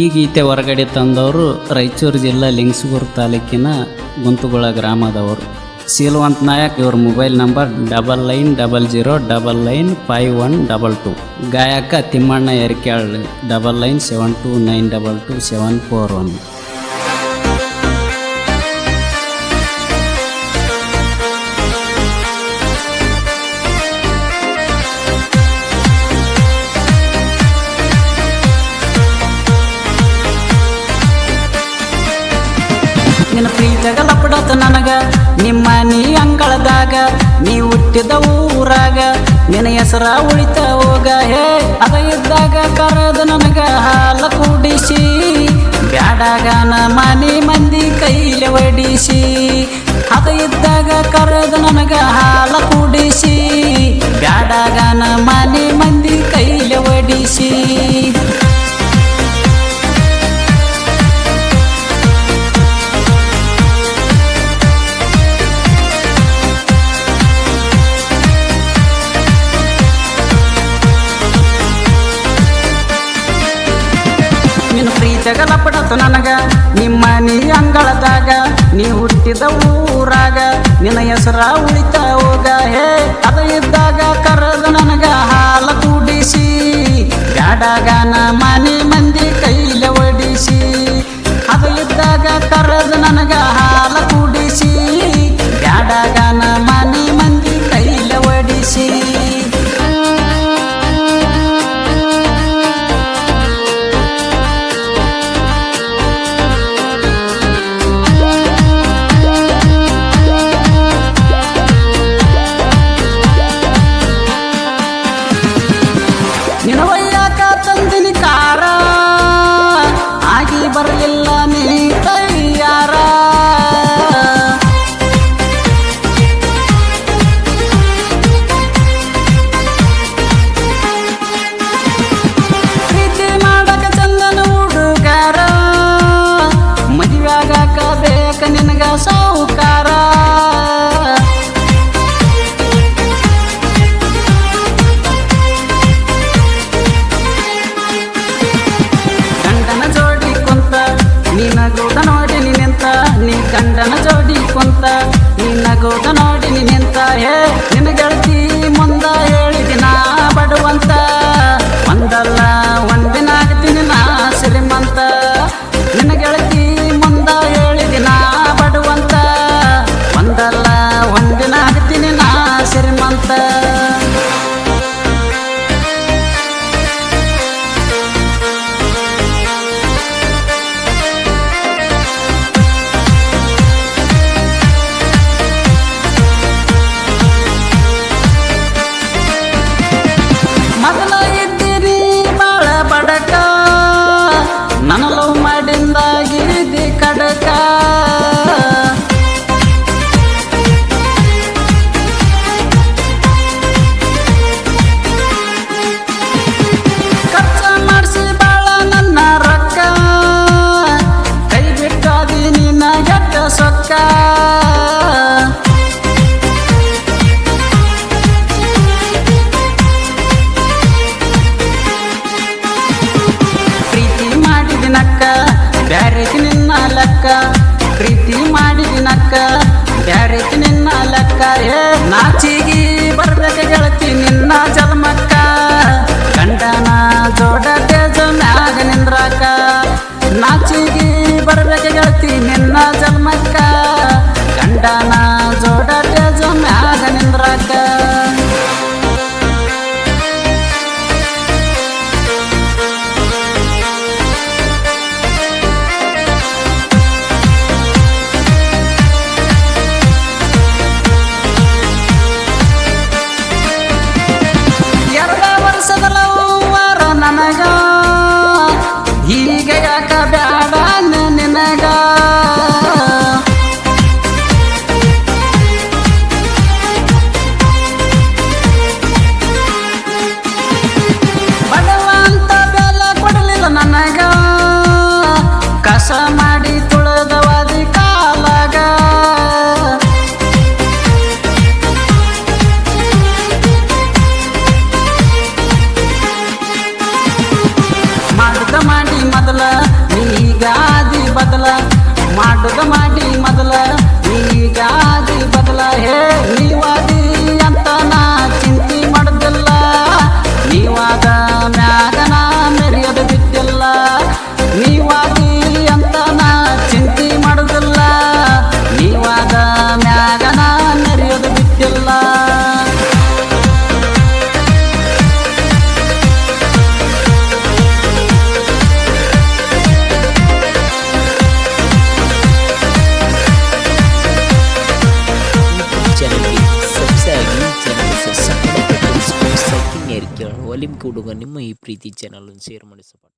ಈ ಗೀತೆ ಹೊರಗಡೆ ತಂದವರು ರಾಯಚೂರು ಜಿಲ್ಲಾ ಲಿಂಗ್ಸೂರು ತಾಲೂಕಿನ ಗುಂತುಗುಳ ಗ್ರಾಮದವರು. ಶೀಲವಂತ ನಾಯಕ್, ಇವ್ರ mobile number double nine double zero double nine five one double two. ಗಾಯಕ Timmanna Erkyal double nine seven two nine double two seven four one. ನಿನ್ನ ಪ್ರೀತಿಯಾಗ ಲಪಡತ ನನಗ. ನಿಮ್ಮ ನೀ ಅಂಗಳದಾಗ, ನೀ ಹುಟ್ಟಿದ ಊರಾಗ, ನಿನ್ನ ಹೆಸರ ಉಳಿತ ಹೋಗ. ಹೇ, ಅದ ಇದ್ದಾಗ ಕರೆದ ನನಗ ಹಾಲ ಕುಡಿಸಿ. ಬ್ಯಾಡಾಗ ಮನೆ ಮಂದಿ ಕೈಲೆ ಒಡಿಸಿ. ಅದ ಇದ್ದಾಗ ಕರೆದ ನನಗ ಹಾಲ ಕುಡಿಸಿ. ನಿನ್ನ ಪಡತು ನನಗ. ನಿಮ್ಮ ನೀ ಅಂಗಳದಾಗ, ನೀ ಹುಟ್ಟಿದ ಊರಾಗ, ನಿನ್ನ ಹೆಸರ ಉಳಿತ ಹೋಗ. ಹೇ, ಅದ ಇದ್ದಾಗ ಕರೆದು ನನಗ ಹಾಲ ಕೂಡಿಸಿ. ಗಾಡಾಗನ ಮನೆ ಮಂದಿ ಕೈಲೆ ಒಡಿಸಿ. ಅದ ಇದ್ದಾಗ ಕರೆದು ನನಗ ಗಂಡನ ಜೋಡಿ ಕುಂತ ನಿನ್ನ ಗೂಡ ನೋಡಿ ನಿಂತ. ಹೇ, ನಿನ್ನ ಗೆಳತಿ ಮುಂದ ನಾ ಬಡುವಂತ. ಒಂದಲ್ಲ ಒಂದಿನ ಆಗ್ತೀನಿ ನಾ ಶ್ರೀಮಂತ. ನಿನ್ನ ಗೆಳತಿ ಮುಂದ ನಾ ಬಡುವಂತ. ಒಂದಲ್ಲ ಒಂದಿನ ಆಗ್ತೀನಿ ನಾ ಶ್ರೀಮಂತ. ಬ್ಯಾರೆಗೆ ನಿನ್ನ ಲೆಕ್ಕ ಪ್ರೀತಿ ಮಾಡಿದಿನಕ್ಕ ಬ್ಯಾರೆಗೆ ನಿನ್ನ ಲೆಕ್ಕ ಏ ನಾಚಿಗಿ ಬರ್ಬೇಕ ಗೆಳತಿ ನಿನ್ನ ಜನ್ಮಕ್ಕ. দানা ಪ್ರೀತಿ ಚಾನಲನ್ನು ಶೇರ್ ಮಾಡಿ ಸಪೋರ್ಟ್